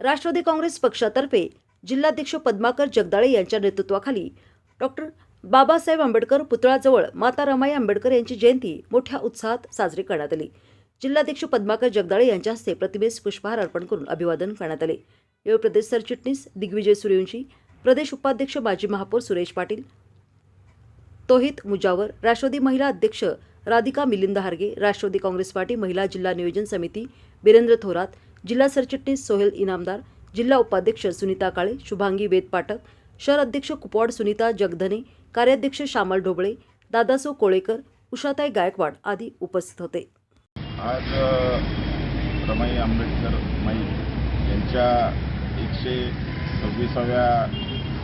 राष्ट्रवादी काँग्रेस पक्षातर्फे जिल्हाध्यक्ष पद्माकर जगदाळे यांच्या नेतृत्वाखाली डॉक्टर बाबासाहेब आंबेडकर पुतळाजवळ माता रमाई आंबेडकर यांची जयंती मोठ्या उत्साहात साजरी करण्यात आली. जिल्हाध्यक्ष पद्माकर जगदाळे यांच्या हस्ते प्रतिमेस पुष्पहार अर्पण करून अभिवादन करण्यात आले. यावेळी प्रदेश सरचिटणीस दिग्विजय सूर्यवंशी प्रदेश उपाध्यक्ष माजी महापौर सुरेश पाटील तोहित मुजावर राष्ट्रवादी महिला अध्यक्ष राधिका मिलिंद हार्गे राष्ट्रवादी काँग्रेस पार्टी महिला जिल्हा नियोजन समिती बिरेंद्र थोरात जिल्हा सरचिटणीस सोहेल इनामदार जिल्हा उपाध्यक्ष सुनीता काळे शुभांगी वेद पाठक शहर अध्यक्ष कुपवाड सुनीता जगधने कार्याध्यक्ष श्यामल ढोबळे दादासो कोळेकर उषाताई गायकवाड आदी उपस्थित होते. आज रमाई आंबेडकर माई यांच्या एकशे सव्वीसाव्या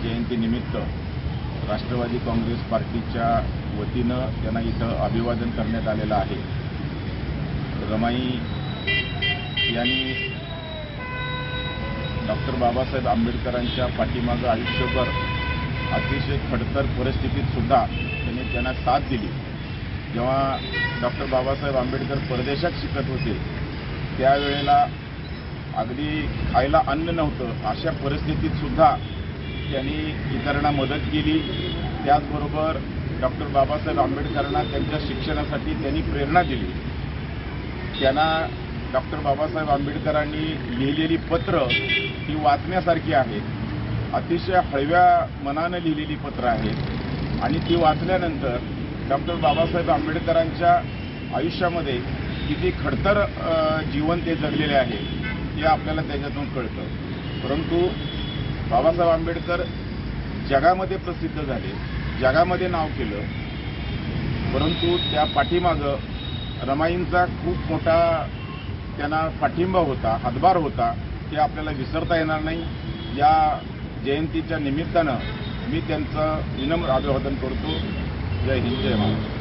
जयंतीनिमित्त राष्ट्रवादी काँग्रेस पार्टीच्या वतीनं त्यांना इथं अभिवादन करण्यात आलेलं आहे. रमाई यांनी डॉक्टर बाबासाहेब आंबेडकरांच्या पाठीमागं आयुष्यभर अतिशय खडतर परिस्थितीत सुद्धा त्यांनी त्यांना साथ दिली. जेव्हा डॉक्टर बाबासाहेब आंबेडकर परदेशात शिकत होते त्यावेळेला अगदी खायला अन्न नव्हतं अशा परिस्थितीत सुद्धा त्यांनी इतरांना मदत केली. त्याचबरोबर डॉक्टर बाबासाहेब आंबेडकरांना त्यांच्या शिक्षणासाठी त्यांनी प्रेरणा दिली. त्यांना डॉक्टर बाबासाहेब आंबेडकरांनी लिहिलेली पत्र ही वाचण्यासारखी आहेत अतिशय हळव्या मनानं लिहिलेली पत्र आहेत आणि ती वाचल्यानंतर डॉक्टर बाबासाहेब आंबेडकरांच्या आयुष्यामध्ये किती खडतर जीवन ते जगलेले आहे ते आपल्याला त्याच्यातून कळतं. परंतु बाबासाहेब आंबेडकर जगामध्ये प्रसिद्ध झाले जगामध्ये नाव केलं. परंतु त्या पाठीमागं रमाईंचा खूप मोठा त्यांना पाठिंबा होता हातभार होता ते आपल्याला विसरता येणार नाही. या जयंतीच्या निमित्तानं मी त्यांचं विनम्र अभिवादन करतो. जय हिंद जय महाराष्ट्र.